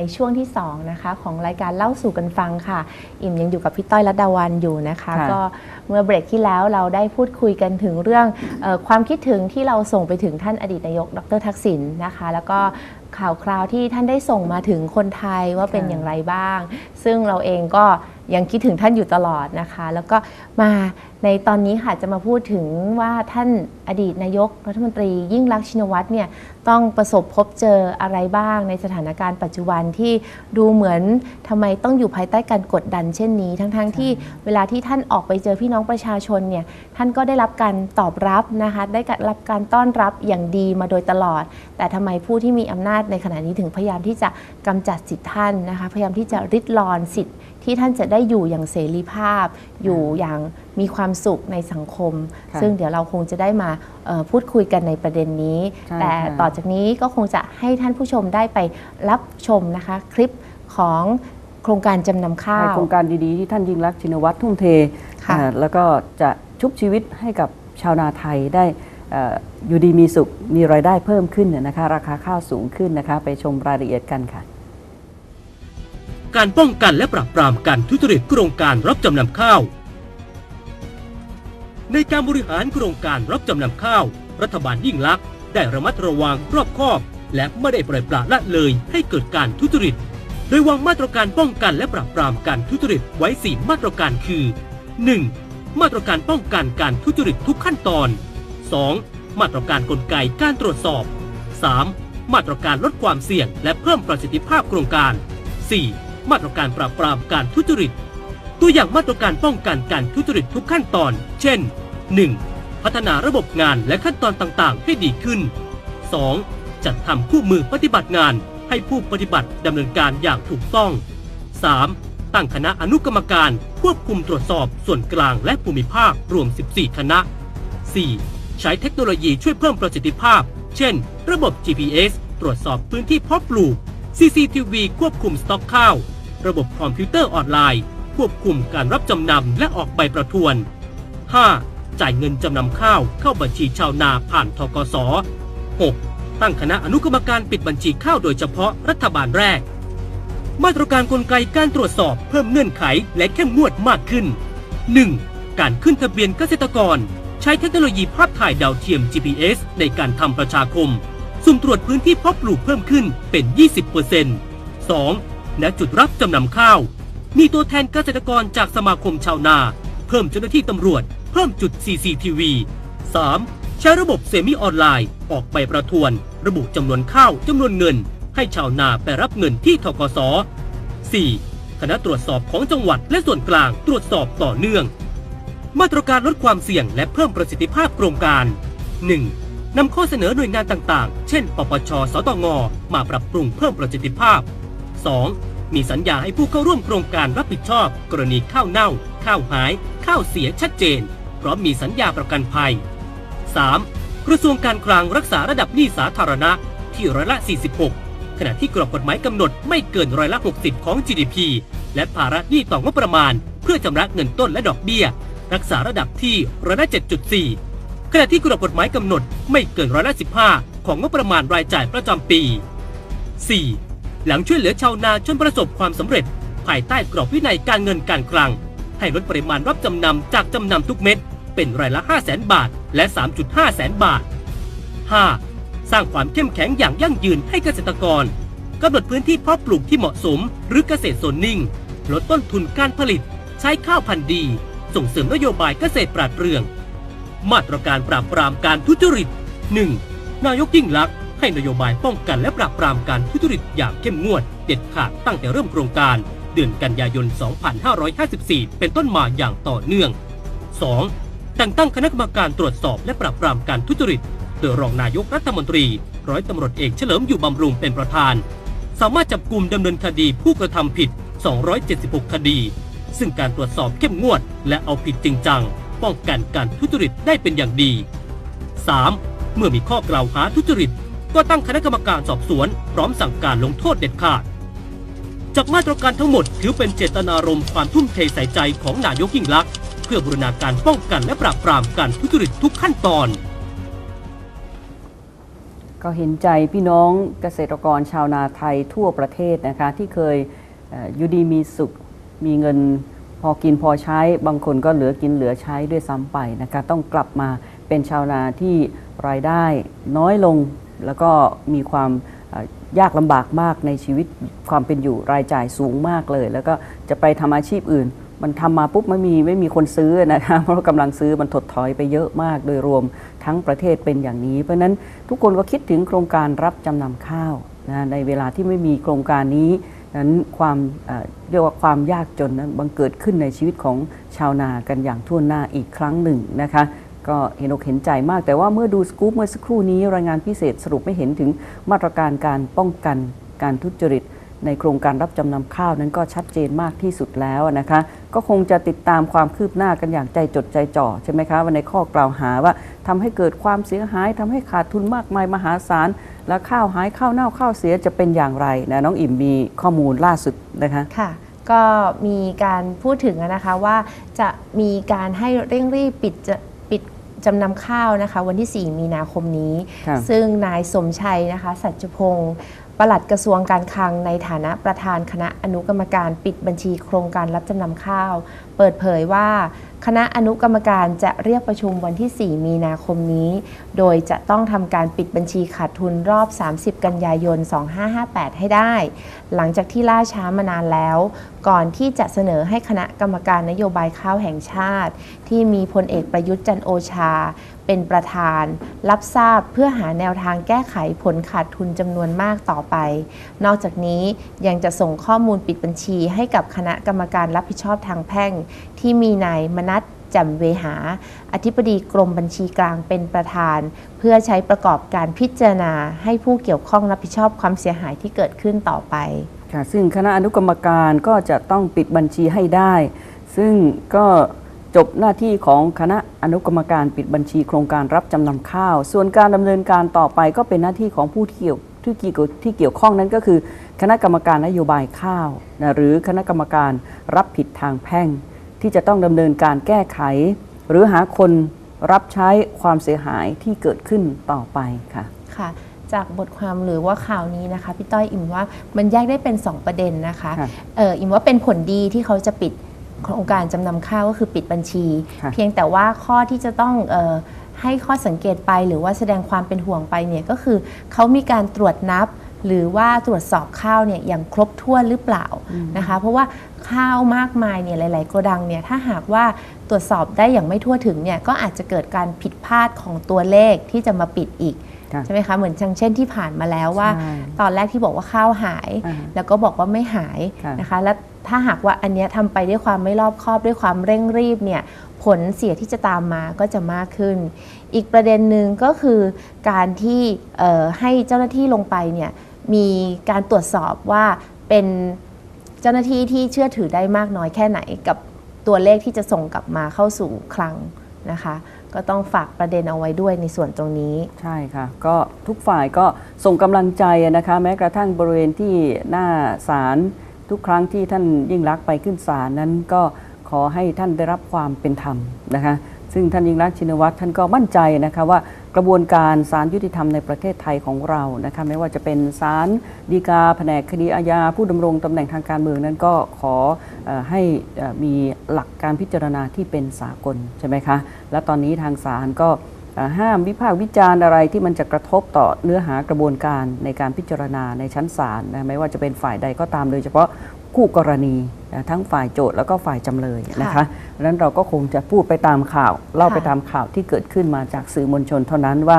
ในช่วงที่2นะคะของรายการเล่าสู่กันฟังค่ะ อิ่มยังอยู่กับพี่ต้อยรัตดาวันอยู่นะคะค่ะก็เมื่อเบรกที่แล้วเราได้พูดคุยกันถึงเรื่องเออความคิดถึงที่เราส่งไปถึงท่านอดีตนายก ดรทักษิณนะคะ แล้วก็ข่าวคราวที่ท่านได้ส่งมาถึงคนไทยว่าเป็นค่ะอย่างไรบ้าง ซึ่งเราเองก็ ยังคิดถึงท่านอยู่ตลอดนะคะ แล้วก็มาในตอนนี้ค่ะจะมาพูดถึงว่าท่านอดีตนายกรัฐมนตรียิ่งรักษณ์ชินวัตรเนี่ยต้องประสบพบเจออะไรบ้างในสถานการณ์ปัจจุบันที่ดูเหมือนทำไมต้องอยู่ภายใต้การกดดันเช่นนี้ ทั้งๆที่เวลาที่ท่านออกไปเจอพี่น้องประชาชนเนี่ยท่านก็ได้รับการตอบรับนะคะได้รับการต้อนรับอย่างดีมาโดยตลอด แต่ทำไมผู้ที่มีอำนาจในขณะนี้ถึงพยายามที่จะกำจัดสิทธิท่านนะคะพยายามที่จะริดรอนสิทธิ์ที่ท่านจะได้อยู่อย่างเสรีภาพ อยู่อย่างมีความสุขในสังคมค่ะซึ่งเดี๋ยวเราคงจะได้มาเอ่อพูดคุยกันในประเด็นนี้ใช่แต่ค่ะต่อจากนี้ก็คงจะให้ท่านผู้ชมได้ไปรับชมนะคะคลิปของโครงการจำนำข้าในวโครงการดีๆ ที่ท่านยิ่งรักษณ์ชินวัตรทุ่มเทค่ะอ่าแล้วก็จะชุบชีวิตให้กับชาวนาไทยได้เอ่ออยู่ดีมีสุขมีรายได้เพิ่มขึ้นเนี่ยนะคะราคาข้าวสูงขึ้นนะคะ ไปชมรายละเอียดกันค่ะ การป้องกันและปราบปรามการทุจริตโครงการรับจำนำข้าว ในการบริหารโครงการรับจำนำข้าว รัฐบาลยิ่งลักษณ์ได้ระมัดระวังรอบคอบ และไม่ได้ปล่อยปละละเลยให้เกิดการทุจริต โดยวางมาตรการป้องกันและปราบปรามการทุจริตไว้ 4 มาตรการคือ 1. มาตรการป้องกันการทุจริตทุกขั้นตอน 2. มาตรการกลไกการตรวจสอบ 3. มาตรการลดความเสี่ยงและเพิ่มประสิทธิภาพโครงการ 4. มาตรการปราบปรามการทุจริต ตัวอย่างมาตรการป้องกันการทุจริตทุกขั้นตอน เช่น 1. พัฒนาระบบงานและขั้นตอนต่างๆ ให้ดีขึ้น 2. จัดทำคู่มือปฏิบัติงานให้ผู้ปฏิบัติดำเนินการอย่างถูกต้อง 3. ตั้งคณะอนุกรรมการควบคุมตรวจสอบส่วนกลางและภูมิภาครวม 14 คณะ 4. ใช้เทคโนโลยีช่วยเพิ่มประสิทธิภาพ เช่น ระบบ GPS ตรวจสอบพื้นที่เพาะปลูก CCTV ควบคุมสต็อกข้าว ระบบคอมพิวเตอร์ออนไลน์ ควบคุมการรับจำนำและออกใบประทวน 5. จ่ายเงินจำนำข้าวเข้าบัญชีชาวนาผ่านทกส 6. ตั้งคณะอนุกรรมการปิดบัญชีข้าวโดยเฉพาะรัฐบาลแรก มาตรการกลไกการตรวจสอบเพิ่มเงื่อนไขและเข้มงวดมากขึ้น 1. การขึ้นทะเบียนเกษตรกร ใช้เทคโนโลยีภาพถ่ายดาวเทียม GPS ในการทำประชาคม สุ่มตรวจพื้นที่เพาะปลูกเพิ่มขึ้นเป็น 20% 2. ณจุดรับจำนำข้าว มีตัวแทนเกษตรกรจากสมาคมชาวนา เพิ่มเจ้าหน้าที่ตำรวจ เพิ่มจุด CCTV 3. ใช้ระบบเซมิออนไลน์ ออกใบประทวน ระบุจำนวนข้าวจำนวนเงิน ให้ชาวนาไปรับเงินที่ทกส 4. คณะตรวจสอบของจังหวัดและส่วนกลางตรวจสอบต่อเนื่อง มาตรการลดความเสี่ยงและเพิ่มประสิทธิภาพโครงการ 1. นำข้อเสนอหน่วยงานต่างๆ เช่น ปปช สตง มาปรับปรุงเพิ่มประสิทธิภาพ 2. มีสัญญาให้ผู้เข้าร่วมโครงการรับผิดชอบ กรณีข้าวเน่า ข้าวหาย ข้าวเสียชัดเจน พร้อมมีสัญญาประกันภัย 3. กระทรวงการคลังรักษาระดับหนี้สาธารณะที่ร้อยละ 46 ขณะที่กรอบกฎหมายกำหนดไม่เกินร้อยละ 60 ของ GDP และภาระหนี้ต่องบประมาณ เพื่อชำระเงินต้นและดอกเบี้ย รักษาระดับที่ร้อยละ 7.4 ขณะที่กรอบกฎหมายกำหนดไม่เกินร้อยละ15 ของงบประมาณรายจ่ายประจำปี 4. หลังช่วยเหลือชาวนาจนประสบความสำเร็จ ภายใต้กรอบวินัยการเงินการคลัง ให้ลดปริมาณรับจำนำจากจำนำทุกเม็ดเป็นรายละ 5 0 0แสนบาท และ 3.5 แสนบาท 5. สร้างความเข้มแข็งอย่างยั่งยืนให้เกษตรกรกำหนดพื้นที่เพาะปลูกที่เหมาะสม หรือเกษตรโซนนิ่ง ลดต้นทุนการผลิต ใช้ข้าวพันธุ์ดี ส่งเสริมนโยบายเกษตรปราดเปรื่อง มาตรการปราบปรามการทุจริต 1. นายกยิ่งลักษณ์ให้นโยบายป้องกันและปราบปรามการทุจริตอย่างเข้มงวด เด็ดขาดตั้งแต่เริ่มโครงการ เดือนกันยายน 2554 เป็นต้นมาอย่างต่อเนื่อง 2. แต่งตั้งคณะกรรมการตรวจสอบและปราบปรามการทุจริต โดยรองนายกรัฐมนตรี ร้อยตำรวจเอกเฉลิมอยู่บำรุงเป็นประธาน สามารถจับกลุ่มดำเนินคดีผู้กระทำผิด 276 คดี ซึ่งการตรวจสอบเข้มงวดและเอาผิดจริงจัง ป้องกันการทุจริตได้เป็นอย่างดี 3. เมื่อมีข้อกล่าวหาทุจริต ก็ตั้งคณะกรรมการสอบสวน พร้อมสั่งการลงโทษเด็ดขาด จากมาตรการทั้งหมดถือเป็นเจตนารมณ์ความทุ่มเทใส่ใจของนายกยิ่งลักษณ์เพื่อบูรณาการป้องกันและปราบปรามการทุจริตทุกขั้นตอนก็เห็นใจพี่น้องเกษตรกรชาวนาไทยทั่วประเทศนะคะที่เคยอยู่ดีมีสุขมีเงิน พอกินพอใช้บางคนก็เหลือกินเหลือใช้ด้วยซ้ำไปนะคะต้องกลับมาเป็นชาวนาที่รายได้น้อยลง แล้วก็มีความยากลำบากมากในชีวิตความเป็นอยู่รายจ่ายสูงมากเลย แล้วก็จะไปทำอาชีพอื่น มันทำมาปุ๊บไม่มีไม่มีคนซื้อนะคะเพราะกำลังซื้อมันถดถอยไปเยอะมาก โดยรวมทั้งประเทศเป็นอย่างนี้ เพราะฉะนั้นทุกคนก็คิดถึงโครงการรับจำนำข้าวนะในเวลาที่ไม่มีโครงการนี้ นั้นความเรียกว่าความยากจนนั้นบังเกิดขึ้นในชีวิตของชาวนากันอย่างทั่วหน้าอีกครั้งหนึ่งนะคะก็เห็นอกเห็นใจมาก แต่ว่าเมื่อดูสกู๊ปเมื่อสักครู่นี้รายงานพิเศษสรุปไม่เห็นถึงมาตรการการป้องกันการทุจริต ในโครงการรับจำนำข้าวนั้นก็ชัดเจนมากที่สุดแล้วนะคะ ก็คงจะติดตามความคืบหน้ากันอย่างใจจดใจจ่อใช่ไหมคะว่าในข้อกล่าวหาว่าทำให้เกิดความเสียหายทำให้ขาดทุนมากมายมหาศาลแล้วข้าวหายข้าวเน่าข้าวเสียจะเป็นอย่างไรนะน้องอิ่มมีข้อมูลล่าสุดนะคะค่ะก็มีการพูดถึงอะนะคะว่าจะมีการให้เร่งรีบปิดจะปิดจำนำข้าวนะคะ วันที่ 4 มีนาคมนี้ครับซึ่งนายสมชัยนะคะ สัจพงศ์ ปลัดกระทรวงการคลังในฐานะประธานคณะอนุกรรมการปิดบัญชีโครงการรับจำนำข้าว เปิดเผยว่า คณะอนุกรรมการจะเรียกประชุมวันที่ 4 มีนาคมนี้ โดยจะต้องทำการปิดบัญชีขาดทุนรอบ 30 กันยายน 2558 ให้ได้ หลังจากที่ล่าช้ามานานแล้ว ก่อนที่จะเสนอให้คณะกรรมการนโยบายข้าวแห่งชาติ ที่มีพลเอกประยุทธ์จันโอชา เป็นประธาน รับทราบเพื่อหาแนวทางแก้ไขผลขาดทุนจำนวนมากต่อไป นอกจากนี้ยังจะส่งข้อมูลปิดบัญชีให้กับคณะกรรมการรับผิดชอบทางแพ่ง ที่มีนายมนัสจำเวหา อธิบดีกรมบัญชีกลางเป็นประธาน เพื่อใช้ประกอบการพิจารณาให้ผู้เกี่ยวข้องรับผิดชอบความเสียหายที่เกิดขึ้นต่อไปค่ะซึ่งคณะอนุกรรมการก็จะต้องปิดบัญชีให้ได้ ซึ่งก็จบหน้าที่ของคณะอนุกรรมการปิดบัญชีโครงการรับจำนำข้าว ส่วนการดำเนินการต่อไปก็เป็นหน้าที่ของผู้ที่เกี่ยวที่เกี่ยวที่เกี่ยวข้องนั้นก็คือ คณะกรรมการนโยบายข้าวนะหรือคณะกรรมการรับผิดทางแพ่ง ที่จะต้องดำเนินการแก้ไข หรือหาคนรับใช้ความเสียหายที่เกิดขึ้นต่อไปค่ะค่ะจากบทความหรือว่าข่าวนี้นะคะพี่ต้อยอิมว่ามันแยกได้เป็น 2 ประเด็นนะคะค่ะเอออิมว่าเป็นผลดีที่เขาจะปิดโครงการจำนำข้าวก็คือปิดบัญชีค่ะเพียงแต่ว่าข้อที่จะต้องเออให้ข้อสังเกตไปหรือว่าแสดงความเป็นห่วงไปเนี่ยก็คือเขามีการตรวจนับหรือว่าตรวจสอบข้าวเนี่ยอย่างครบถ้วนหรือเปล่านะคะ เพราะว่า ข้าวมากมายเนี่ยหลาย ๆ โกดังเนี่ยถ้าหากว่าตรวจสอบได้อย่างไม่ทั่วถึงเนี่ยก็อาจจะเกิดการผิดพลาดของตัวเลขที่จะมาปิดอีกค่ะใช่ไหมคะเหมือนอย่างเช่นที่ผ่านมาแล้วว่าใช่ตอนแรกที่บอกว่าข้าวหายอ่าแล้วก็บอกว่าไม่หายค่ะนะคะ และถ้าหากว่าอันเนี้ยทำไปด้วยความไม่รอบคอบด้วยความเร่งรีบเนี่ยผลเสียที่จะตามมาก็จะมากขึ้น อีกประเด็นหนึ่งก็คือการที่เอ่อให้เจ้าหน้าที่ลงไปเนี่ยมีการตรวจสอบว่าเป็น เจ้าหน้าที่ที่เชื่อถือได้มากน้อยแค่ไหนกับตัวเลขที่จะส่งกลับมาเข้าสู่คลังนะคะ ก็ต้องฝากประเด็นเอาไว้ด้วยในส่วนตรงนี้ ใช่ค่ะ ก็ทุกฝ่ายก็ส่งกำลังใจนะคะแม้กระทั่งบริเวณที่หน้าศาลทุกครั้งที่ท่านยิ่งรักไปขึ้นศาลนั้นก็ขอให้ท่านได้รับความเป็นธรรมนะคะ ซึ่งท่านยิ่งรักชินวัตรท่านก็มั่นใจนะคะว่า กระบวนการศาลยุติธรรมในประเทศไทยของเรานะคะไม่ว่าจะเป็นศาลฎีกาแผนกคดีอาญาผู้ดำรงตำแหน่งทางการเมืองนั้นก็ขออให้มีหลักการพิจารณาที่เป็นสากลใช่ไหมคะและตอนนี้ทางศาลก็ห้ามวิพากษ์วิจารณ์อะไรที่มันจะกระทบต่อเนื้อหากระบวนการในการพิจารณาในชั้นศาลนะไม่ว่าจะเป็นฝ่ายใดก็ตามโดยเฉพาะ คู่กรณีนะทั้งฝ่ายโจทย์แล้วก็ฝ่ายจำเลยนะคะค่ะดังนั้นเราก็คงจะพูดไปตามข่าว เล่าไปค่ะตามข่าวที่เกิดขึ้นมาจากสื่อมวลชนเท่านั้นว่า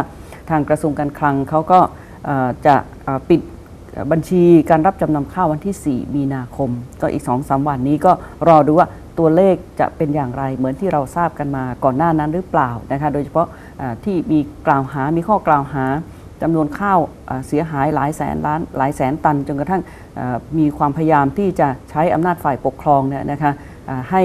ทางกระทรวงการคลังเขาก็เอ่อจะเอ่อปิดบัญชีการรับจำนำข้าววันที่ 4 มีนาคม ก็อีก2-3วันนี้ก็รอดูว่าตัวเลขจะเป็นอย่างไรเหมือนที่เราทราบกันมาก่อนหน้านั้นหรือเปล่านะคะโดยเฉพาะอ่าที่มีกล่าวหามีข้อกล่าวหา จำนวนข้าวอ่าเสียหายหลายแสนล้านหลายแสนตัน จนกระทั่งอ่ามีความพยายามที่จะใช้อำนาจฝ่ายปกครองเนี่ยนะคะอ่าให้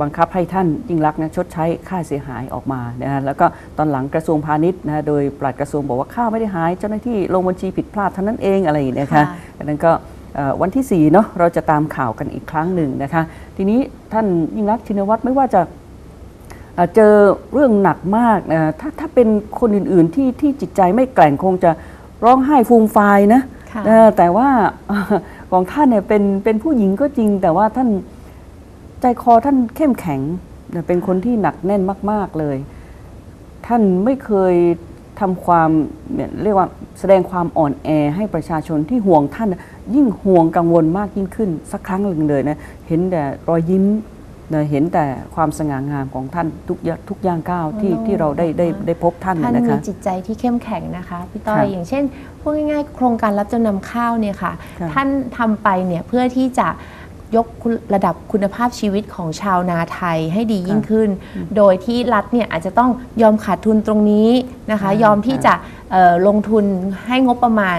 บังคับให้ท่านยิ่งรักษณ์นะชดใช้ค่าเสียหายออกมานะฮะแล้วก็ตอนหลังกระทรวงพาณิชย์นะฮะโดยปลัดกระทรวงบอกว่าข้าวไม่ได้หาย เจ้าหน้าที่ลงบัญชีผิดพลาดเท่านั้นเองอะไรอย่างเงี้ยนะคะค่ะดังนั้นก็เอ่อวันที่4เนาะเราจะตามข่าวกันอีกครั้งหนึ่งนะคะ ทีนี้ท่านยิ่งรักษณ์ชินวัตรไม่ว่าจะ เอ่อเจอเรื่องหนักมากนะถ้าถ้าเป็นคนอื่นๆที่ที่จิตใจไม่แกร่งคงจะร้องไห้ฟูมฟายนะค่ะเออแต่ว่าของท่านเนี่ยเป็นเป็นผู้หญิงก็จริง แต่ว่าท่านใจคอท่านเข้มแข็งนะเป็นคนที่หนักแน่นมาก ๆเลย ท่านไม่เคยทำความเนี่ยเรียกว่าแสดงความอ่อนแอให้ประชาชนที่ห่วงท่านน่ะยิ่งห่วงกังวลมากยิ่งขึ้น สักครั้งหนึ่งเลยนะ เห็นแต่รอยยิ้ม นะเห็นแต่ความสง่างามของท่านทุกย่างทุกย่างก้าวที่โอ้ที่เราได้ได้ได้พบท่านท่านนะมีคะ จิตใจที่เข้มแข็งนะคะพี่ต้อครัยบอย่างเช่นพูดง่ายๆ โครงการรับจำนำข้าวเนี่ยค่ะครับท่านทำไปเนี่ยเพื่อที่จะยกคุณระดับคุณภาพชีวิตของชาวนาไทยให้ดียิ่งขึ้น โดยที่รัฐเนี่ยอาจจะต้องยอมขาดทุนตรงนี้นะคะอ่ายอมที่จะเอ่อลงทุนให้งบประมาณ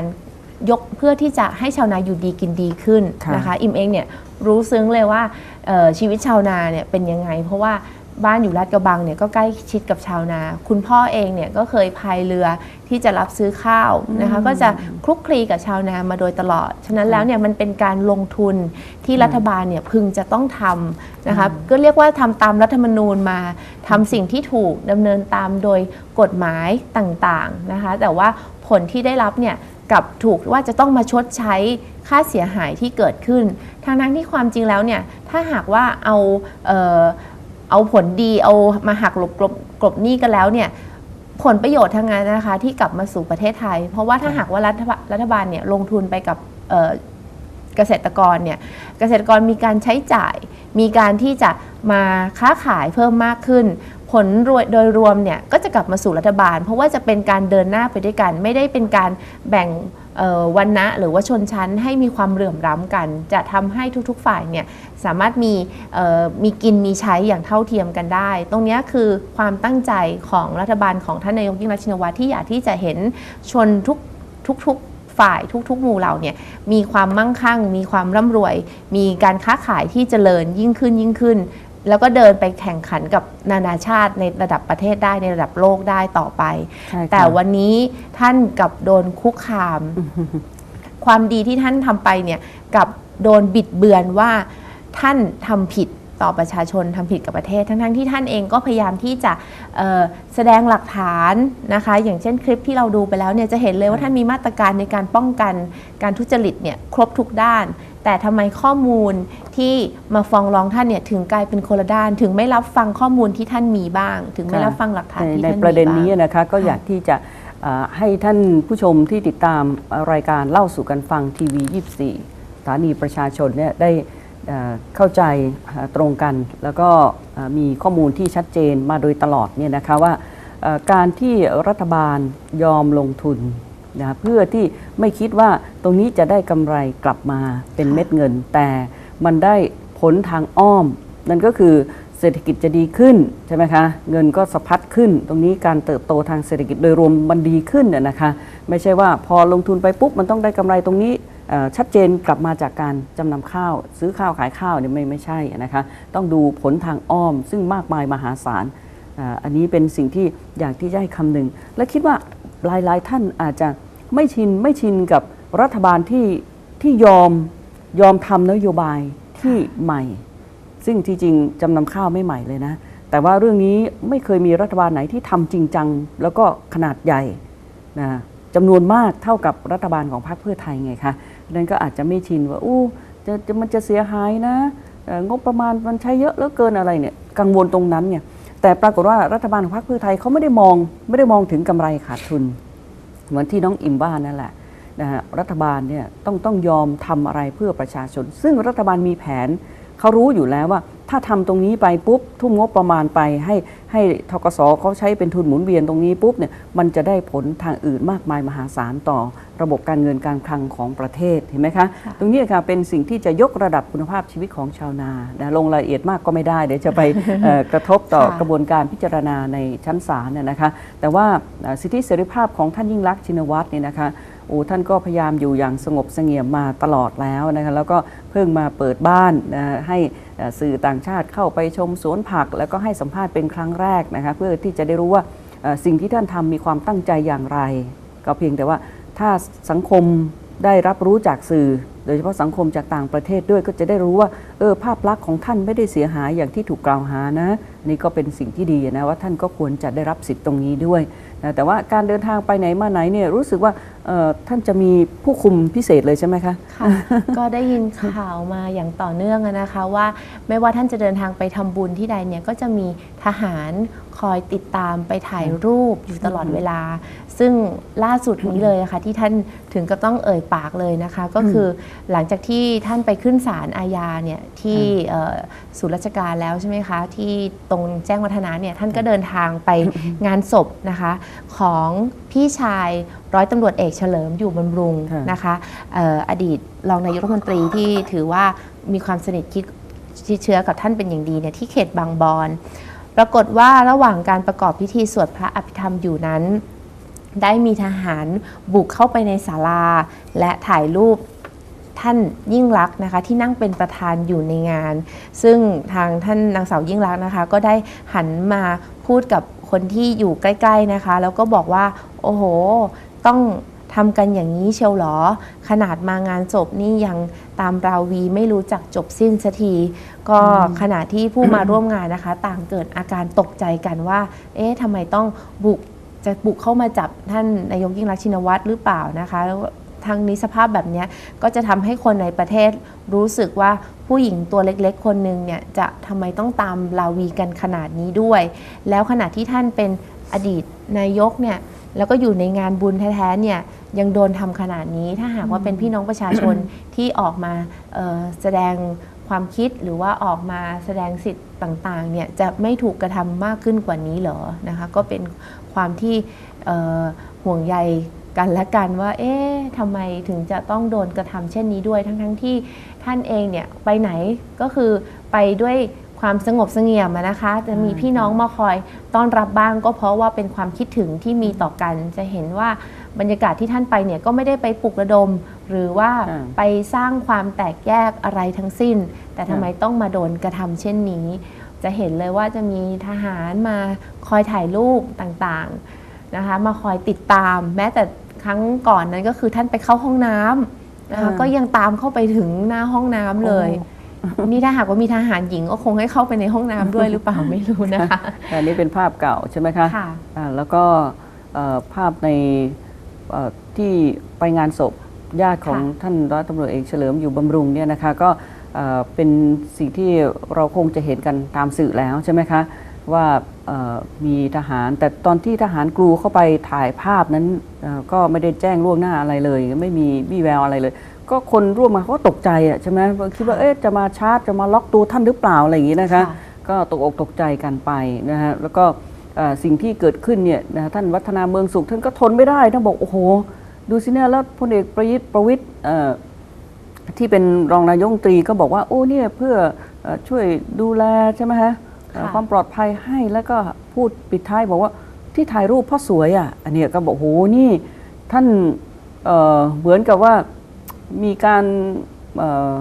ยกเพื่อที่จะให้ชาวนาอยู่ดีกินดีขึ้นค่ะนะคะอิมเองเนี่ยรู้ซึ้งเลยว่าเอ่อชีวิตชาวนาเนี่ยเป็นยังไง เพราะว่าบ้านอยู่ลาดกระบังเนี่ยก็ใกล้ชิดกับชาวนา คุณพ่อเองเนี่ยก็เคยพายเรือที่จะรับซื้อข้าวนะคะก็จะคลุกคลีกับชาวนามาโดยตลอด ฉะนั้นแล้วเนี่ยมันเป็นการลงทุนที่รัฐบาลเนี่ยพึงจะต้องทำนะคะก็เรียกว่าทำตามรัฐธรรมนูญมาทำสิ่งที่ถูกดำเนินตามโดยกฎหมายต่างๆนะคะแต่ว่าผลที่ได้รับเนี่ย กับถูกว่าจะต้องมาชดใช้ค่าเสียหายที่เกิดขึ้น ทางนั้นที่ความจริงแล้วเนี่ยถ้าหากว่าเอาเออเอาผลดีเอามาหักลบกลบกลบหนี้กันแล้วเนี่ยผลประโยชน์ทางงานนะคะที่กลับมาสู่ประเทศไทย เพราะว่าถ้าหากว่ารัฐรัฐบาลเนี่ยลงทุนไปกับเกษตรกรเนี่ยเกษตรกรมีการใช้จ่าย มีการที่จะมาค้าขายเพิ่มมากขึ้น ผลรวยโดยรวมเนี่ยก็จะกลับมาสู่รัฐบาล เพราะว่าจะเป็นการเดินหน้าไปด้วยกัน ไม่ได้เป็นการแบ่งวันนะหรือว่าชนชั้นให้มีความเหลื่อมล้ำกัน จะทำให้ทุกๆฝ่ายเนี่ยสามารถมีมีกินมีใช้อย่างเท่าเทียมกันได้ ตรงนี้คือความตั้งใจของรัฐบาลของท่านนายกยิ่งรักชินวัตรที่อยากที่จะเห็นชนทุกทุกๆฝ่ายทุกๆหมู่เหล่าเนี่ยมีความมั่งคั่ง มีความร่ำรวย มีการค้าขายที่เจริญยิ่งขึ้นยิ่งขึ้น แล้วก็เดินไปแข่งขันกับนานาชาติในระดับประเทศได้ในระดับโลกได้ต่อไป ใช่ค่ะ แต่วันนี้ท่านกลับโดนคุกคาม ความดีที่ท่านทำไปเนี่ยกลับโดนบิดเบือนว่าท่านทำผิด ต่อประชาชนทำผิดกับประเทศ ทั้งๆที่ท่านเองก็พยายามที่จะเอ่อแสดงหลักฐานนะคะ อย่างเช่นคลิปที่เราดูไปแล้วเนี่ยจะเห็นเลยว่าท่านมีมาตรการในการป้องกันการทุจริตเนี่ยครบทุกด้าน แต่ทำไมข้อมูลที่มาฟ้องร้องท่านเนี่ยถึงกลายเป็นคนละด้าน ถึงไม่รับฟังข้อมูลที่ท่านมีบ้าง ถึงไม่รับฟังหลักฐานในที่ในท่านมีประเด็นนี้บ้างนะคะก็อยากที่จะเอ่อให้ท่านผู้ชมที่ติดตามรายการเล่าสู่กันฟังทีวี 24สถานีประชาชนเนี่ยได้ เข้าใจตรงกัน แล้วก็มีข้อมูลที่ชัดเจนมาโดยตลอดเนี่ยนะคะว่าการที่รัฐบาลยอมลงทุนนะเพื่อที่ไม่คิดว่าตรงนี้จะได้กำไรกลับมาเป็นเม็ดเงิน แต่มันได้ผลทางอ้อม นั่นก็คือเศรษฐกิจจะดีขึ้นใช่ไหมคะเงินก็สะพัดขึ้น ตรงนี้การเติบโตทางเศรษฐกิจโดยรวมมันดีขึ้นน่ะนะคะ ไม่ใช่ว่าพอลงทุนไปปุ๊บมันต้องได้กำไรตรงนี้ ชัดเจนกลับมาจากการจำนำข้าว ซื้อข้าวขายข้าวเนี่ยไม่ไม่ใช่นะคะต้องดูผลทางอ้อมซึ่งมากมายมหาศาลอ,อันนี้เป็นสิ่งที่อยากที่จะให้คำหนึ่ง และคิดว่าหลายๆท่านอาจจะไม่ชินไม่ชินกับรัฐบาลที่ที่ยอมยอมทำนโยบายที่ใหม่ ซึ่งที่จริงจำนำข้าวไม่ใหม่เลยนะ แต่ว่าเรื่องนี้ไม่เคยมีรัฐบาลไหนที่ทำจริงจัง แล้วก็ขนาดใหญ่นะจำนวนมากเท่ากับรัฐบาลของพรรคเพื่อไทยไงคะ นั้นก็อาจจะไม่ชินว่าอู้จะจะมันจะเสียหายนะงบประมาณมันใช้เยอะเหลือเกินอะไรเนี่ยกังวลตรงนั้นเนี่ยแต่ปรากฏว่ารัฐบาลของพรรคเพื่อไทยเขาไม่ได้มองไม่ได้มองถึงกำไรขาดทุน เหมือนที่น้องอิมบ้านั่นแหละนะฮะรัฐบาลเนี่ยต้องต้องยอมทำอะไรเพื่อประชาชน ซึ่งรัฐบาลมีแผนเขารู้อยู่แล้วว่า ถ้าทำตรงนี้ไปปุ๊บ ทุ่มงบประมาณไปให้ให้ทกสเขาใช้เป็นทุนหมุนเวียนตรงนี้ปุ๊บเนี่ยมันจะได้ผลทางอื่นมากมายมหาศาลต่อ ระบบการเงินการคลังของประเทศเห็นไหมคะค่ะตรงนี้ค่ะเป็นสิ่งที่จะยกระดับคุณภาพชีวิตของชาวนานะลงรายละเอียดมากก็ไม่ได้เดี๋ยวจะไปเอ่อกระทบต่อค่ะกระบวนการพิจารณาในชั้นศาลน่ยนะคะ แต่ว่าเอ่อสิทธิเสรีภาพของท่านยิ่งรักษณ์ชินวัตรเนี่ยนะคะ โอ้ท่านก็พยายามอยู่อย่างสงบเสงี่ยมมาตลอดแล้วนะคะแล้วก็เพิ่งมาเปิดบ้านให้สื่อต่างชาติเข้าไปชมสวนผัก แล้วก็ให้สัมภาษณ์เป็นครั้งแรกนะคะเพื่อที่จะได้รู้ว่าสิ่งที่ท่านทำมีความตั้งใจอย่างไร ก็เพียงแต่ว่าถ้าสังคมได้รับรู้จากสื่อ โดยเฉพาะสังคมจากต่างประเทศด้วยก็จะได้รู้ว่าเออภาพลักษณ์ของท่านไม่ได้เสียหายอย่างที่ถูกกล่าวหานะ นี่ก็เป็นสิ่งที่ดีนะว่าท่านก็ควรจะได้รับสิทธิ์ตรงนี้ด้วยนะแต่ว่าการเดินทางไปไหนมาไหนเนี่ยรู้สึกว่าท่านจะมีผู้คุมพิเศษเลยใช่ไหมคะค่ะก็ได้ยินข่าวมาอย่างต่อเนื่องอะนะคะว่าไม่ว่าท่านจะเดินทางไปทำบุญที่ใดเนี่ยก็จะมีทหารคอยติดตามไปถ่ายรูปอยู่ตลอดเวลา ซึ่งล่าสุดนี้เลยอะค่ะที่ท่านถึงกับต้องเอ่ยปากเลยนะคะ ก็คือหลังจากที่ท่านไปขึ้นศาลอาญาเนี่ยที่เอ่อศูนย์ราชการแล้วใช่ไหมคะ ที่ตรงแจ้งวัฒนะเนี่ยท่านก็เดินทางไปงานศพนะคะของ พี่ชายร้อยตำรวจเอกเฉลิมอยู่บำรุงค่ะนะคะเอ่ออดีตรองนายกรัฐมนตรีที่ถือว่ามีความสนิทคิดชิดเชื้อกับท่านเป็นอย่างดีเนี่ยที่เขตบางบอนปรากฏว่าระหว่างการประกอบพิธีสวดพระอภิธรรมอยู่นั้น ได้มีทหารบุกเข้าไปในศาลาและถ่ายรูป ท่านยิ่งรักนะคะที่นั่งเป็นประธานอยู่ในงาน ซึ่งทางท่านนางสาวยิ่งรักนะคะก็ได้หันมาพูดกับคนที่อยู่ใกล้ ๆนะคะ แล้วก็บอกว่า โอ้โห ต้องทำกันอย่างนี้เชียวหรอ ขนาดมางานศพนี่ยังตามราวีไม่รู้จักจบสิ้นสักที ก็ขณะที่ผู้มาร่วมงานนะคะ ต่างเกิดอาการตกใจกันว่า เอ๊ะทำไมต้องบุกจะบุกเข้ามาจับท่านนายกยิ่งรักชินวัตรหรือเปล่านะคะ ทางนี้สภาพแบบเนี้ยก็จะทำให้คนในประเทศรู้สึกว่าผู้หญิงตัวเล็กๆ คนหนึ่งเนี่ยจะทำไมต้องตามลาวีกันขนาดนี้ด้วย แล้วขณะที่ท่านเป็นอดีตนายกเนี่ยแล้วก็อยู่ในงานบุญแท้ๆเนี่ยยังโดนทำขนาดนี้ ถ้าหากว่าเป็นพี่น้องประชาชนที่ออกมาเอ่อแสดงความคิดหรือว่าออกมาแสดงสิทธิ์ต่างๆเนี่ยจะไม่ถูกกระทำมากขึ้นกว่านี้เหรอนะคะก็เป็นความที่เอ่อห่วงใย กันและกันว่า เอ๊ะทำไมถึงจะต้องโดนกระทำเช่นนี้ด้วย ทั้งๆที่ท่านเองเนี่ยไปไหนก็คือไปด้วยความสงบเสงี่ยมอะนะคะ จะมีพี่น้องมาคอยต้อนรับบ้างก็เพราะว่าเป็นความคิดถึงที่มีต่อกัน จะเห็นว่าบรรยากาศที่ท่านไปเนี่ยก็ไม่ได้ไปปลุกระดม หรือว่าอ่าไปสร้างความแตกแยกอะไรทั้งสิ้น แต่ทำไมต้องมาโดนกระทำเช่นนี้ จะเห็นเลยว่าจะมีทหารมาคอยถ่ายรูปต่างๆ นะคะมาคอยติดตาม แม้แต่ครั้งก่อนนั้นก็คือท่านไปเข้าห้องน้ำนะคะอ่าก็ยังตามเข้าไปถึงหน้าห้องน้ำเลย นี่ถ้าหากว่ามีทหารหญิงก็คงให้เข้าไปในห้องน้ำด้วยหรือเปล่าไม่รู้นะคะอันนี้เป็นภาพเก่าใช่ไหมคะค่ะอ่าแล้วก็เอ่อภาพในเอ่อที่ไปงานศพญาติของค่ะท่านร้อยตำรวจเอกเฉลิมอยู่บำรุงเนี่ยนะคะก็เอ่อเป็นสิ่งที่เราคงจะเห็นกันตามสื่อแล้วใช่ไหมคะ ว่าเอ่อมีทหาร แต่ตอนที่ทหารกรูเข้าไปถ่ายภาพนั้นเอ่อก็ไม่ได้แจ้งล่วงหน้าอะไรเลย ไม่มีวี่แววอะไรเลย ก็คนร่วมมาเขาก็ตกใจอะใช่ไหมคิดว่าเอ๊ะจะมาชาร์จจะมาล็อกตัวท่านหรือเปล่าอะไรอย่างนี้นะคะค่ะก็ตกอกตกใจกันไปนะฮะแล้วก็เอ่อสิ่งที่เกิดขึ้นเนี่ยนะท่านวัฒนาเมืองสุขท่านก็ทนไม่ได้ท่านบอกโอ้โห ดูสิเนี่ยแล้วพลเอกประยุทธ์ประวิตยเอ่อที่เป็นรองนายกรัฐมนตรีก็บอกว่าโอ้เนี่ยเพื่อเอ่อช่วยดูแลใช่ไหมฮะเอ่อ ค่ะความปลอดภัยให้แล้วก็พูดปิดท้ายบอกว่าที่ถ่ายรูปเพ่อสวยอะ อันเนี้ยก็บอกโหนี่ท่านเอ่อเหมือนกับว่ามีการเอ่อ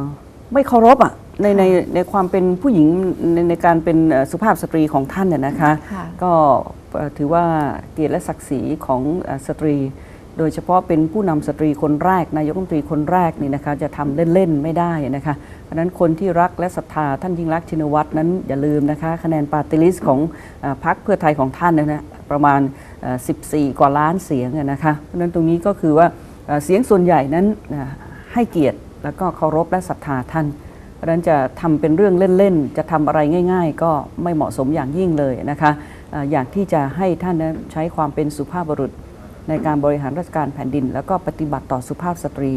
ไม่เคารพอะในในในความเป็นผู้หญิงในในการเป็นเอ่อสุภาพสตรีของท่านเนี่ยนะคะค่ะก็เอ่อถือว่าเกียรติและศักดิ์ศรีของเอ่อสตรี โดยเฉพาะเป็นผู้นำสตรีคนแรกนายกรัฐมนตรีคนแรกนี่นะคะจะทำเล่นๆไม่ได้นะคะเพราะนั้นคนที่รักและศรัทธาท่านยิ่งรักชินวัตรนั้นอย่าลืมนะคะคะแนนปาร์ติลิสของอพรรคเพื่อไทยของท่านเนยนะประมาณ 14 กว่าล้านเสียงนะคะเพราะนั้นตรงนี้ก็คือว่าเสียงส่วนใหญ่นั้นให้เกียรติแล้วก็เคารพและศรัทธาท่านเพราะนั้นจะทำเป็นเรื่องเล่น ๆ จะทำอะไรง่าย ๆ ก็ไม่เหมาะสมอย่างยิ่งเลยนะคะอ่ออยากที่จะให้ท่านนั้นใช้ความเป็นสุภาพบุรุษ ในการบริหารราชการแผ่นดิน แล้วก็ปฏิบัติต่อสุภาพสตรี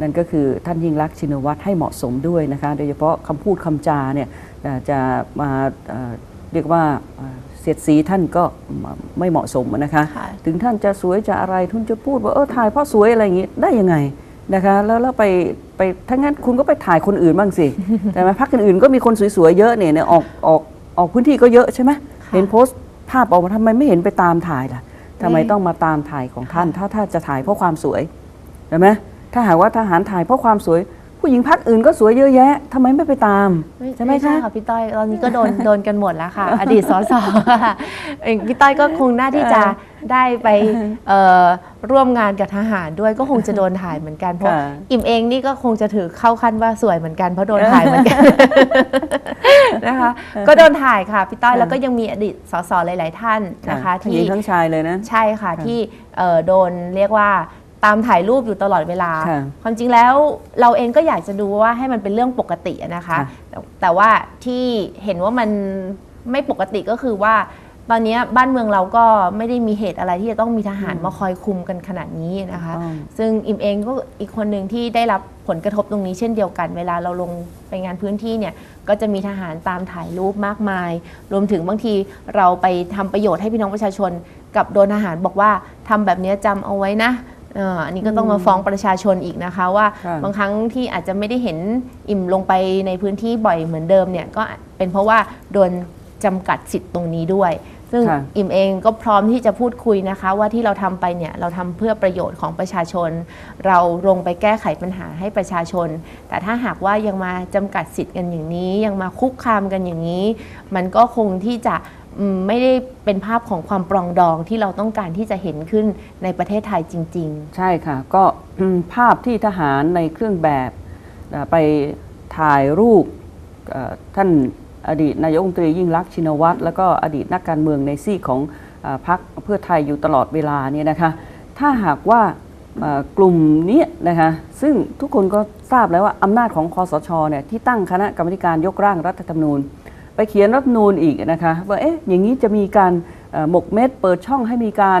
นั่นก็คือท่านยิ่งรักษณ์ชินวัตรให้เหมาะสมด้วยนะคะโดยเฉพาะคำพูดคำจาเนี่ยเอ่อจะมาเอ่อเรียกว่าเอ่อเสียดสีท่านก็ไม่เหมาะสมนะคะค่ะถึงท่านจะสวยจะอะไรทุนจะพูดว่าเออถ่ายเพราะสวยอะไรอย่างงี้ได้ยังไงนะคะแล้วแล้วไปไปถ้างั้นคุณก็ไปถ่ายคนอื่นบ้างสิ แต่ไหมพักอื่นๆก็มีคนสวยๆเยอะเนี่ยเนี่ยออกออกออกพื้นที่ก็เยอะใช่ไหมค่ะเห็นโพสต์ภาพออกมาทำไมไม่เห็นไปตามถ่ายล่ะ ทำไมไม่ต้องมาตามถ่ายของท่านค่ะถ้าถ้าจะถ่ายเพราะความสวยเห็นไหมถ้าหากว่าทหารถ่ายเพราะความสวย ผู้หญิงพักอื่นก็สวยเยอะแยะทำไมไม่ไปตามใช่ไหมใช่คะค่ะพี่ต้อยตอนนี้ก็โดนโดนกันหมดแล้วค่ะ อดีตสสค่ะเอ่อพี่ต้อยก็คงหน้าที่จะเอได้ไปเอ่อร่วมงานกับทหารด้วยก็คงจะโดนถ่ายเหมือนกันเพราะค่ะอิ่มเองนี่ก็คงจะถือเข้าขั้นว่าสวยเหมือนกันเพราะโดนถ่ายเหมือนกัน นะคะ ก็โดนถ่ายค่ะพี่ต้อยค่ะแล้วก็ยังมีอดีตสสหลาย ๆ ท่านนะคะทั้งหที่ญิงทั้งชายเลยนะ ใช่ค่ะค่ะที่เอ่อโดนเรียกว่าตามถ่ายรูปอยู่ตลอดเวลาค่ะความจริงแล้วเราเองก็อยากจะดูว่าให้มันเป็นเรื่องปกติอะนะคะค่ะแต่แต่ว่าที่เห็นว่ามันไม่ปกติก็คือว่า ตอนนี้บ้านเมืองเราก็ไม่ได้มีเหตุอะไรที่จะต้องมีทหารมาคอยคุมกันขนาดนี้นะคะถูกต้องซึ่งอิมเองก็อีกคนหนึ่งที่ได้รับผลกระทบตรงนี้เช่นเดียวกัน เวลาเราลงไปงานพื้นที่เนี่ยก็จะมีทหารตามถ่ายรูปมากมาย รวมถึงบางทีเราไปทำประโยชน์ให้พี่น้องประชาชน กับโดนทหารบอกว่าทำแบบนี้จำเอาไว้นะเอ่ออันนี้ก็ต้องมาฟ้องประชาชนอีกนะคะว่าค่ะบางครั้งที่อาจจะไม่ได้เห็นอิ่มลงไปในพื้นที่บ่อยเหมือนเดิมเนี่ยก็เป็นเพราะว่าโดนจำกัดสิทธิ์ตรงนี้ด้วย ซึ่งค่ะอิ่มเองก็พร้อมที่จะพูดคุยนะคะ ว่าที่เราทำไปเนี่ยเราทำเพื่อประโยชน์ของประชาชน เราลงไปแก้ไขปัญหาให้ประชาชน แต่ถ้าหากว่ายังมาจำกัดสิทธิ์กันอย่างนี้ ยังมาคุกคามกันอย่างนี้ มันก็คงที่จะอืมไม่ได้เป็นภาพของความปรองดองที่เราต้องการที่จะเห็นขึ้นในประเทศไทยจริง ๆ ใช่ค่ะ ก็อืมภาพที่ทหารในเครื่องแบบเอ่อไปถ่ายรูปเอ่อท่าน อดีตนายกรัฐมนตรียิ่งรักชินวัตรแล้วก็อดีตนักการเมืองในซีกของอพรรคเพื่อไทยอยู่ตลอดเวลาเนี่ยนะคะถ้าหากว่ากลุ่มนี้นะคะซึ่งทุกคนก็ทราบแล้วว่าอำนาจของคอสชเนี่ยที่ตั้งคณะกรรมการยกร่างรัฐธรรมนูญ ไปเขียนรัฐธรรมนูญอีกนะคะว่าเอ๊ะอย่างนี้จะมีการหมกเม็ดเปิดช่องให้มีการ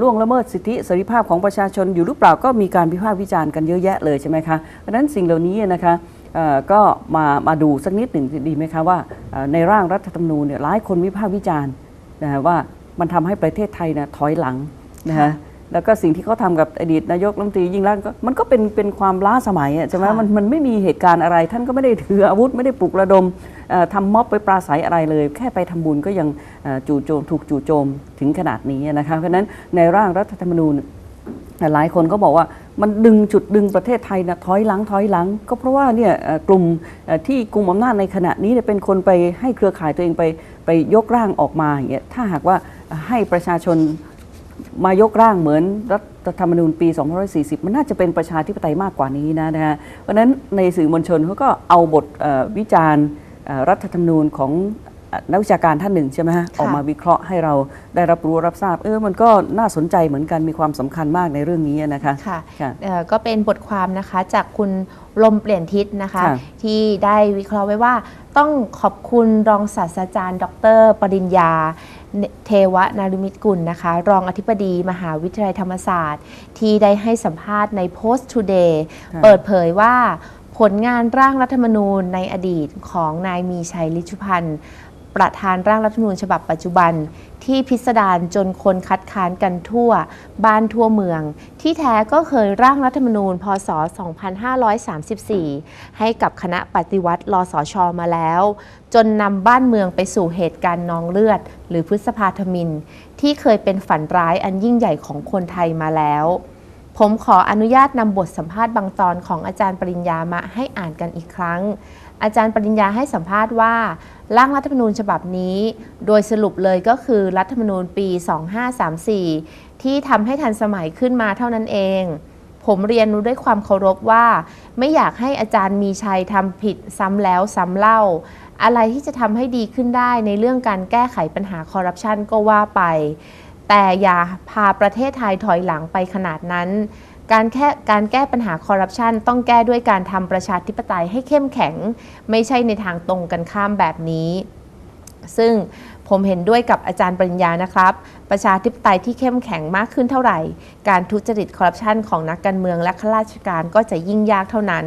ล่วงละเมิดสิทธิเสรีภาพของประชาชนอยู่หรือเปล่าก็มีการวิพากษ์วิจารณ์กันเยอะแยะเลยใช่ไหมคะเพราะฉะนั้นสิ่งเหล่านี้นะคะ ก็มามาดูสักนิดหนึ่งดีไหมคะว่าเอ่อในร่างรัฐธรรมนูญเนี่ยหลายคนวิพากษ์วิจารณ์นะฮะว่ามันทำให้ประเทศไทยนะถอยหลังนะฮะแล้วก็สิ่งที่เขาทำกับอดีตนายกรัฐมนตรียิ่งรักษณ์ก็มันก็เป็นเป็นความล้าสมัยอะใช่ไหมค่ะมันมันไม่มีเหตุการณ์อะไร ท่านก็ไม่ได้ถืออาวุธไม่ได้ปลุกระดมเอ่อทำม็อบไปปราศัยอะไรเลย แค่ไปทำบุญก็ยังเอ่อจู่โจมถูกจู่โจมถึงขนาดนี้นะคะเพราะฉะนั้นในร่างรัฐธรรมนูญ หลายคนก็บอกว่ามันดึงจุดดึงประเทศไทยนะถอยหลังถอยหลัง ก็เพราะว่าเนี่ยกลุ่มที่กลุ่มอำนาจในขณะนี้เป็นคนไปให้เครือข่ายตัวเองไปไปยกร่างออกมาอย่างเงี้ยถ้าหากว่าให้ประชาชนมายกร่างเหมือนรัฐธรรมนูญปี 2540 มันน่าจะเป็นประชาธิปไตยมากกว่านี้นะนะฮะเพราะนั้นในสื่อมวลชนเขาก็เอาบทวิจารณ์รัฐธรรมนูญของ นักวิชาการท่านหนึ่งใช่ไหมฮะค่ะออกมาวิเคราะห์ให้เราได้รับรู้รับทราบ เออมันก็น่าสนใจเหมือนกันมีความสำคัญมากในเรื่องนี้นะคะค่ะค่ะเอ่อก็เป็นบทความนะคะจากคุณลมเปลี่ยนทิศนะคะค่ะที่ได้วิเคราะห์ไว้ว่า ต้องขอบคุณรองศาสตราจารย์ ดร ปริญญาเทวนารุมิตกุลนะคะ รองอธิบดีมหาวิทยาลัยธรรมศาสตร์ ที่ได้ให้สัมภาษณ์ใน Post Today ค่ะเปิดเผยว่าผลงานร่างรัฐธรรมนูญในอดีตของนายมีชัยลิชุพันธ์ ประธานร่างรัฐธรรมนูญฉบับปัจจุบัน ที่พิสดารจนคนคัดค้านกันทั่ว บ้านทั่วเมือง ที่แท้ก็เคยร่างรัฐธรรมนูญ พศ 2534 ให้กับคณะปฏิวัติรอสชมาแล้ว จนนำบ้านเมืองไปสู่เหตุการณ์นองเลือด หรือพฤษภาธมิน ที่เคยเป็นฝันร้ายอันยิ่งใหญ่ของคนไทยมาแล้วผมขออนุญาตนำบทสัมภาษณ์บางตอนของอาจารย์ปริญญามาให้อ่านกันอีกครั้ง อาจารย์ปริญญาให้สัมภาษณ์ว่า ร่างรัฐธรรมนูญฉบับนี้ โดยสรุปเลยก็คือรัฐธรรมนูญปี 2534 ที่ทำให้ทันสมัยขึ้นมาเท่านั้นเอง ผมเรียนรู้ด้วยความเคารพว่า ไม่อยากให้อาจารย์มีชัยทำผิดซ้ำแล้วซ้ำเล่า อะไรที่จะทำให้ดีขึ้นได้ในเรื่องการแก้ไขปัญหาคอร์รัปชันก็ว่าไป แต่อย่าพาประเทศไทยถอยหลังไปขนาดนั้น การแค่การแก้ปัญหาคอร์รัปชันต้องแก้ด้วยการทำประชาธิปไตยให้เข้มแข็ง ไม่ใช่ในทางตรงกันข้ามแบบนี้ ซึ่งผมเห็นด้วยกับอาจารย์ปริญญานะครับ ประชาธิปไตยที่เข้มแข็งมากขึ้นเท่าไหร่ การทุจริตคอร์รัปชันของนักการเมืองและข้าราชการก็จะยิ่งยากเท่านั้น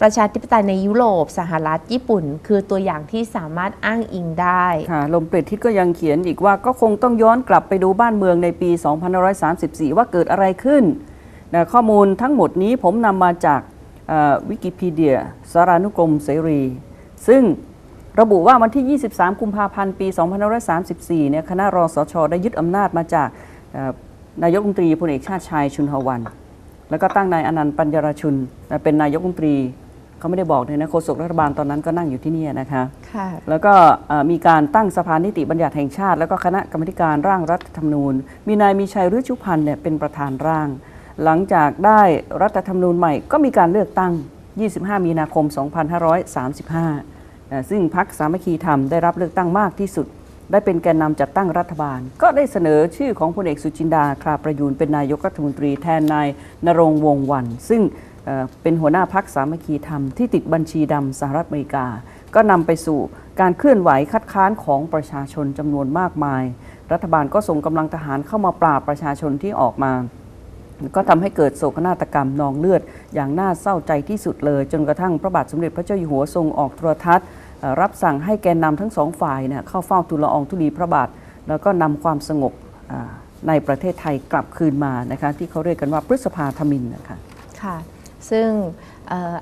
ประชาธิปไตยในยุโรป สหรัฐ ญี่ปุ่น คือตัวอย่างที่สามารถอ้างอิงได้ค่ะลมเปรตทิศก็ยังเขียนอีกว่าก็คงต้องย้อนกลับไปดูบ้านเมืองในปี 2534 ว่าเกิดอะไรขึ้น นะข้อมูลทั้งหมดนี้ผมนำมาจากวิกิพีเดียสารานุกรมเสรี ซึ่งระบุว่าวันที่ 23 กุมภาพันธ์ ปี 2534 เนี่ย คณะรอสช ได้ยึดอำนาจมาจากเอ่อนายกรัฐมนตรีพลเอกชาติชายชุนหวัน แล้วก็ตั้งนายอนันต์ปัญญารชุน เป็นนายกรัฐมนตรี เขาไม่ได้บอกเลยนะ โฆษกรัฐบาลตอนนั้นก็นั่งอยู่ที่เนี่ยนะคะค่ะแล้วก็เอ่อมีการตั้งสภานิติบัญญัติแห่งชาติ แล้วก็คณะกรรมการร่างรัฐธรรมนูญ มีนายมีชัยฤชุพันธ์เนี่ยเป็นประธานร่าง หลังจากได้รัฐธรรมนูญใหม่ก็มีการเลือกตั้ง 25 มีนาคม 2535 ซึ่งพรรคสามัคคีธรรมได้รับเลือกตั้งมากที่สุด ได้เป็นแกนนำจัดตั้งรัฐบาล ก็ได้เสนอชื่อของพลเอกสุจินดาคราประยูนเป็นนายกรัฐมนตรีแทนนายนรงวงวัน ซึ่งเอ่อเป็นหัวหน้าพักสามัคคีธรรมที่ติดบัญชีดำสหรัฐอเมริกา ก็นำไปสู่การเคลื่อนไหวคัดค้านของประชาชนจำนวนมากมาย รัฐบาลก็ส่งกำลังทหารเข้ามาปราบประชาชนที่ออกมา ก็ทำให้เกิดโศกนาฏกรรมนองเลือด อย่างน่าเศร้าใจที่สุดเลย จนกระทั่งพระบาทสมเด็จพระเจ้าอยู่หัวทรงออกโทรทัศน์ รับสั่งให้แกนนำทั้งสองฝ่ายเนี่ยเข้าเฝ้าทูลละอองธุลีพระบาท แล้วก็นำความสงบในประเทศไทยกลับคืนมานะคะที่เขาเรียกกันว่าพฤษภาธมินนะคะค่ะซึ่ง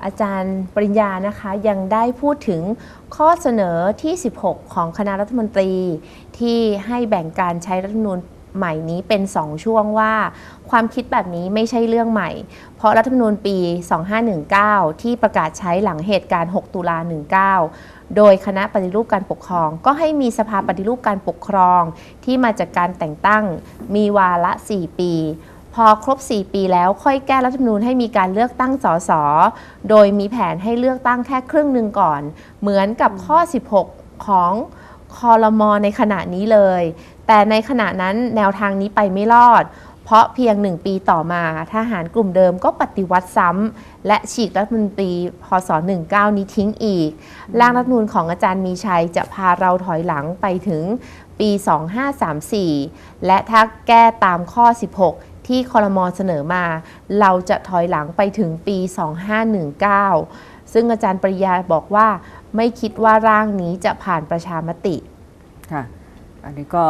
อาจารย์ปริญญานะคะยังได้พูดถึงข้อเสนอที่ 16 ของคณะรัฐมนตรี ที่ให้แบ่งการใช้รัฐมนูญ ใหม่นี้เป็น 2 ช่วงว่า ความคิดแบบนี้ไม่ใช่เรื่องใหม่ เพราะรัฐธรรมนูญปี 2519 ที่ประกาศใช้หลังเหตุการณ์ 6 ตุลา 19 โดยคณะปฏิรูปการปกครอง ก็ให้มีสภาปฏิรูปการปกครอง ที่มาจากการแต่งตั้งมีวาระ 4 ปีพอครบ 4 ปีแล้วค่อยแก้รัฐธรรมนูญให้มีการเลือกตั้งสส โดยมีแผนให้เลือกตั้งแค่ครึ่งหนึ่งก่อน เหมือนกับข้อ 16 ของ คอรมอในขณะนี้เลย แต่ในขณะนั้นแนวทางนี้ไปไม่รอด เพราะเพียงหนึ่งปีต่อมาทหารกลุ่มเดิมก็ปฏิวัติซ้ำและฉีกรัฐมนตรีพศ 19 นี้ทิ้งอีก ร่างรัฐมนูญของอาจารย์มีชัยจะพาเราถอยหลังไปถึงปี 2534 และถ้าแก้ตามข้อ 16ที่คอรมอเสนอมา เราจะถอยหลังไปถึงปี 2519 ซึ่งอาจารย์ปริยาบอกว่า ไม่คิดว่าร่างนี้จะผ่านประชามติ ค่ะ อันนี้ก็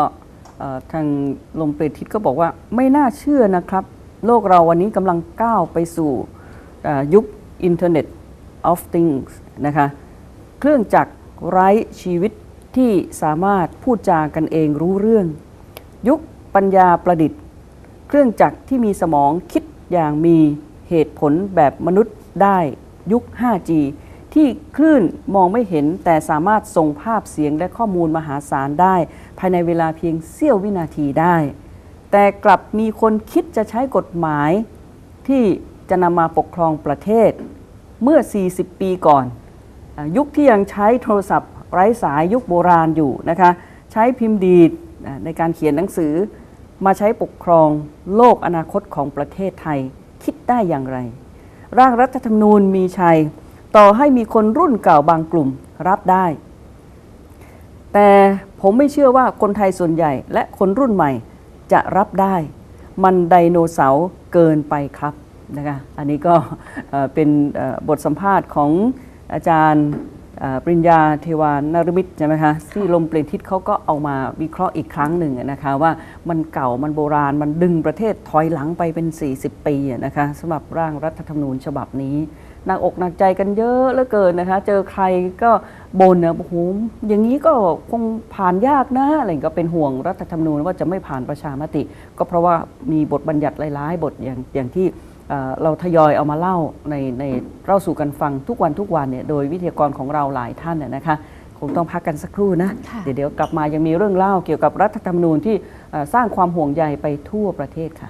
ทางลมเปรตทิศก็บอกว่าไม่น่าเชื่อนะครับ โลกเราวันนี้กำลังก้าวไปสู่เอ่อยุค Internet of Things นะคะเครื่องจักรไร้ชีวิตที่สามารถพูดจากันเองรู้เรื่อง ยุคปัญญาประดิษฐ์ เครื่องจักรที่มีสมองคิดอย่างมีเหตุผลแบบมนุษย์ได้ยุค 5G ที่คลื่นมองไม่เห็น แต่สามารถส่งภาพเสียงและข้อมูลมหาศาลได้ ภายในเวลาเพียงเสี้ยววินาทีได้ แต่กลับมีคนคิดจะใช้กฎหมายที่จะนำมาปกครองประเทศ เมื่อ 40 ปีก่อน ยุคที่ยังใช้โทรศัพท์ไร้สายยุคโบราณอยู่นะคะใช้พิมพ์ดีดในการเขียนหนังสือ มาใช้ปกครองโลกอนาคตของประเทศไทย คิดได้อย่างไร ร่างรัฐธรรมนูญมีชัย ต่อให้มีคนรุ่นเก่าบางกลุ่มรับได้ แต่ผมไม่เชื่อว่าคนไทยส่วนใหญ่และคนรุ่นใหม่จะรับได้ มันไดโนเสาร์เกินไปครับนะคะอันนี้ก็เป็นบทสัมภาษณ์ของอาจารย์ปริญญาเทวานารมิตรใช่ไหมคะที่ลมเปลี่ยนทิศเขาก็เอามาวิเคราะห์อีกครั้งหนึ่งนะคะว่ามันเก่ามันโบราณมันดึงประเทศถอยหลังไปเป็น 40 ปีนะคะสำหรับร่างรัฐธรรมนูญฉบับนี้ หนักอกหนักใจกันเยอะเหลือเกินนะคะ เจอใครก็บ่นนะโอ้โหอย่างนี้ก็คงผ่านยากนะอะไรก็เป็นห่วงรัฐธรรมนูญว่าจะไม่ผ่านประชามติ ก็เพราะว่ามีบทบัญญัติหลายๆบทอย่างอย่างที่เอ่อเราทยอยเอามาเล่าในในเล่าสู่กันฟังทุกวันทุกวันเนี่ยโดยวิทยากรของเราหลายท่านน่ยนะคะ คงต้องพักกันสักครู่นะค่ะเดี๋ยวเดี๋ยวกลับมายังมีเรื่องเล่าเกี่ยวกับรัฐธรรมนูญที่เอ่อสร้างความห่วงใยไปทั่วประเทศค่ะ